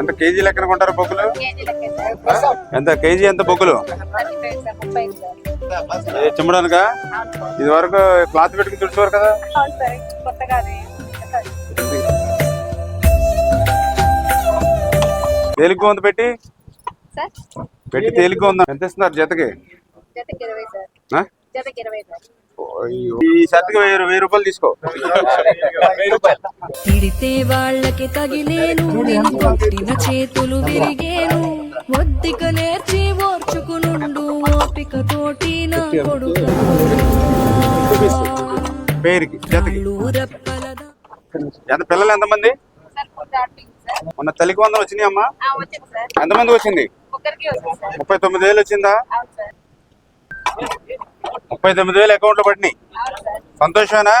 ఎంత కేజీ లెక్కన కొంటారు బొగ్గులు? ఎంత కేజీ ఎంత బొగ్గులు? చిమ్మడానికా ఇది వరకు క్లాత్ పెట్టుకుని తుడిచేవారు కదా. తేలిగ్గా ఉంది పెట్టి? సార్ పెట్టి తేలిగ్గా ఉందా? ఎంత ఇస్తున్నారు జతకి? జతకి ఇరవై సార్. ఆ? జతకి ఇరవై సార్ ఈ షర్ట్కి వెయ్యి వెయ్యి రూపాయలు తీసుకో. తిడితే వాళ్ళకి తగిలేను. కొట్టిన చేతులు విరిగేను. ఒద్దిక నేర్చి ఓర్చుకునుండు. ఓపిక తోటి నా కొడుకు. పేరుకి ఎంత పిల్లలు ఎంతమంది? మొన్న తల్లికి వందలు వచ్చినాయి అమ్మా? వచ్చింది సార్. ఎంతమంది వచ్చింది? ముప్పై తొమ్మిది వేలు వచ్చిందా? ముప్పై తొమ్మిది వేలు అకౌంట్లో పడినాయి సంతోషమేనా